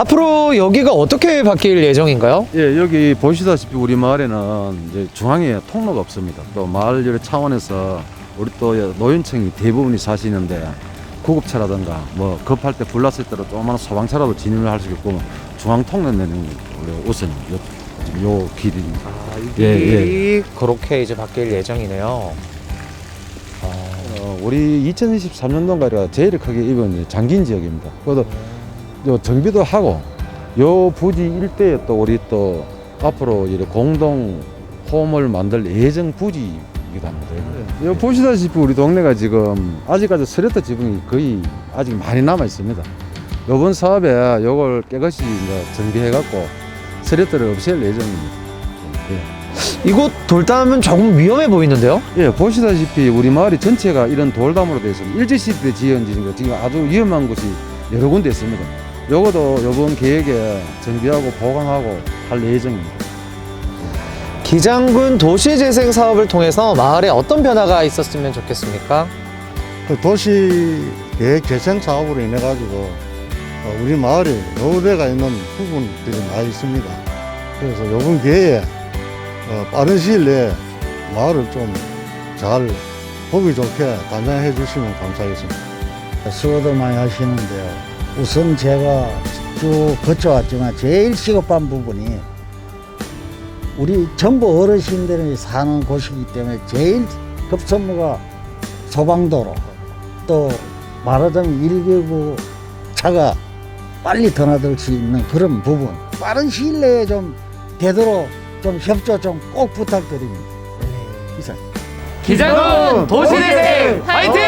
앞으로 여기가 어떻게 바뀔 예정인가요? 예, 여기 보시다시피 우리 마을에는 이제 중앙에 통로가 없습니다. 또 마을 열 차원에서 우리 또 노인층이 대부분이 사시는데 구급차라든가 뭐 급할 때 불났을 때로 조그마한 소방차라도 진입을 할 수 있고 중앙 통로 내는 게 원래 우선 요, 지금 요 길입니다. 이 예, 길이 그렇게 이제 바뀔 예정이네요. 어, 우리 2023년도가 제일 크게 입은 장긴 지역입니다. 그래도 요 정비도 하고 요 부지 일대에 또 우리 또 앞으로 이제 공동 홈을 만들 예정 부지이기도 합니다. 요 보시다시피 우리 동네가 지금 아직까지 스레터 지붕이 거의 아직 많이 남아 있습니다. 요번 사업에 요걸 깨끗이 이제 정비해 갖고 스레터를 없앨 예정입니다. 예. 이곳 돌담은 조금 위험해 보이는데요? 예, 보시다시피 우리 마을이 전체가 이런 돌담으로 되어 있습니다. 일제시대 지어진 거 지금 아주 위험한 곳이 여러 군데 있습니다. 요것도 요번 계획에 정비하고 보강하고 할 예정입니다. 기장군 도시재생 사업을 통해서 마을에 어떤 변화가 있었으면 좋겠습니까? 그 도시 계획 재생 사업으로 인해 가지고 어, 우리 마을에 노후대가 있는 부분들이 많이 있습니다. 그래서 이번 기회에 어, 빠른 시일 내에 마을을 좀 잘 보기 좋게 단장해 주시면 감사하겠습니다. 수고들 많이 하시는데요. 우선 제가 쭉 거쳐왔지만 제일 시급한 부분이 우리 전부 어르신들이 사는 곳이기 때문에 제일 급선무가 소방도로 또 말하자면 119 차가 빨리 드나들 수 있는 그런 부분 빠른 시일 내에 좀 되도록 좀 협조 좀 꼭 부탁드립니다. 이상. 기장군 도시재생 화이팅!